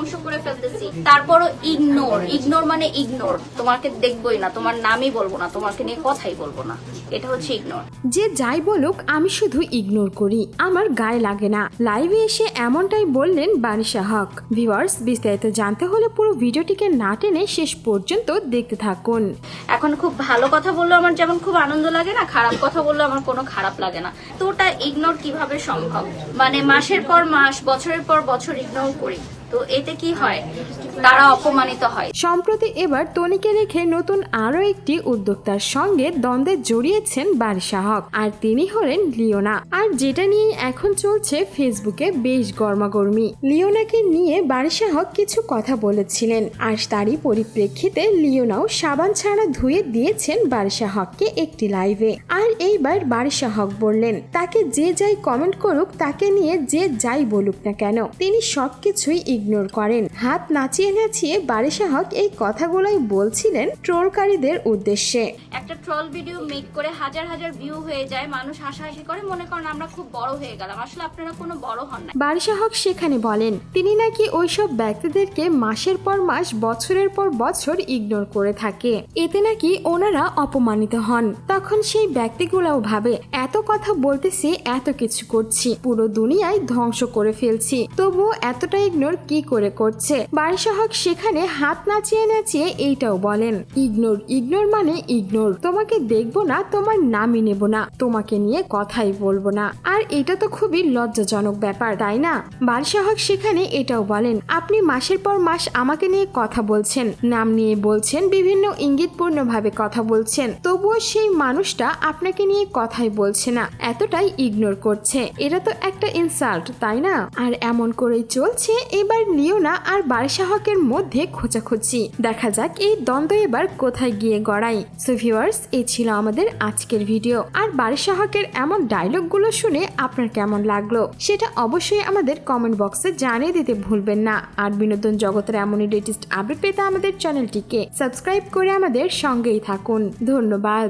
ধ্বংস করে ফেলতেছি। তারপরও ইগনোর ইগনোর মানে ইগনোর তোমাকে দেখবোই না তোমার নামই বলব না তোমাকে নিয়ে কথাই বলব না। এটা হচ্ছে ইগনোর যে যাই বলুক আমি শুধু ইগনোর করি আমার গায়ে লাগে না। লাইভে এসে এমনটাই বললেন বানিশা হক। ভিউয়ার্স বিস্তারিত জানতে হলে পুরো ভিডিওটিকে না টেনে শেষ পর্যন্ত দেখতে থাকুন। এখন খুব ভালো কথা বললে আমার যেমন খুব আনন্দ লাগে না খারাপ কথা বললে আমার কোনো খারাপ লাগে না। তো ওটা ইগনোর কীভাবে সম্ভব? মানে মাসের পর মাস বছরের পর বছর ইগনোর করি। তো এতে কি হয়? তারা অপমানিত হয়। সম্প্রতি এবার তনিকে রেখে নতুন আরও একটি উদ্যোক্তার সঙ্গে দ্বন্দ্বে জড়িয়েছেন বারিশা হক আর তিনি হলেন লিওনা। আর যেটা নিয়ে এখন চলছে ফেসবুকে বেশ গরমাগর্মি। লিওনাকে নিয়ে বারিশা হক কিছু কথা বলেছিলেন আর তারই পরিপ্রেক্ষিতে লিওনাও সাবান ছাড়া ধুয়ে দিয়েছেন বারিশা হককে একটি লাইভে। আর এইবার বারিশা হক বললেন, তাকে যে যাই কমেন্ট করুক, তাকে নিয়ে যে যাই বলুক না কেন, তিনি সবকিছুই ইগনোর করেন। হাত নাচিয়ে নাচিয়ে বারিশা হক এই কথাগুলোই বলছিলেন ট্রোলকারীদের উদ্দেশ্যে। একটা ট্রল ভিডিও মেক করে হাজার হাজার ভিউ হয়ে যায় মানুষ হাসাহাসি করে মনে করেন আমরা খুব বড় হয়ে গেলাম। আসলে আপনারা কোনো বড় হন না বারিশা হক সেখানে বলেন তিনি নাকি ওইসব ব্যক্তিদেরকে মাসের পর মাস বছরের পর বছর ইগনোর করে থাকে। এতে নাকি ওনারা অপমানিত হন। তখন সেই ব্যক্তিগুলোও ভাবে এত কথা বলতেছি এত কিছু করছি পুরো দুনিয়ায় ধ্বংস করে ফেলছি। তবুও এতটা ইগনোর কি করে করছে? বারিশা হক সেখানে হাত নাচিয়ে নাচিয়ে এইটাও বলেন, ইগনোর ইগনোর মানে ইগনোর। তোমাকে দেখব না, তোমার নামই নেব না। তোমাকে নিয়ে কথাই বলব না। আর এটা তো খুবই লজ্জাজনক ব্যাপার, তাই না? বাদশাহ হক সেখানে এটাও বলেন, আপনি মাসের পর মাস আমাকে নিয়ে কথা বলছেন। নাম নিয়ে বলছেন, বিভিন্ন ইঙ্গিতপূর্ণভাবে কথা বলছেন। তবুও সেই মানুষটা আপনাকে নিয়ে কথাই বলছে না। এতটাই ইগনোর করছে। এটা তো একটা ইনসাল্ট, তাই না? আর এমন করেই চলছে, এবার আর বারিশা হকের মধ্যে খোঁচাখুচি। দেখা যাক এই দ্বন্দ্ব এবার কোথায় গিয়ে গড়াই। সো ভিউয়ার্স এই ছিল আমাদের আজকের ভিডিও আর বারিশা হকের এমন ডায়লগগুলো শুনে আপনার কেমন লাগল? সেটা অবশ্যই আমাদের কমেন্ট বক্সে জানিয়ে দিতে ভুলবেন না। আর বিনোদন জগতের এমনই লেটেস্ট আপডেট পেতে আমাদের চ্যানেলটিকে সাবস্ক্রাইব করে আমাদের সঙ্গেই থাকুন। ধন্যবাদ।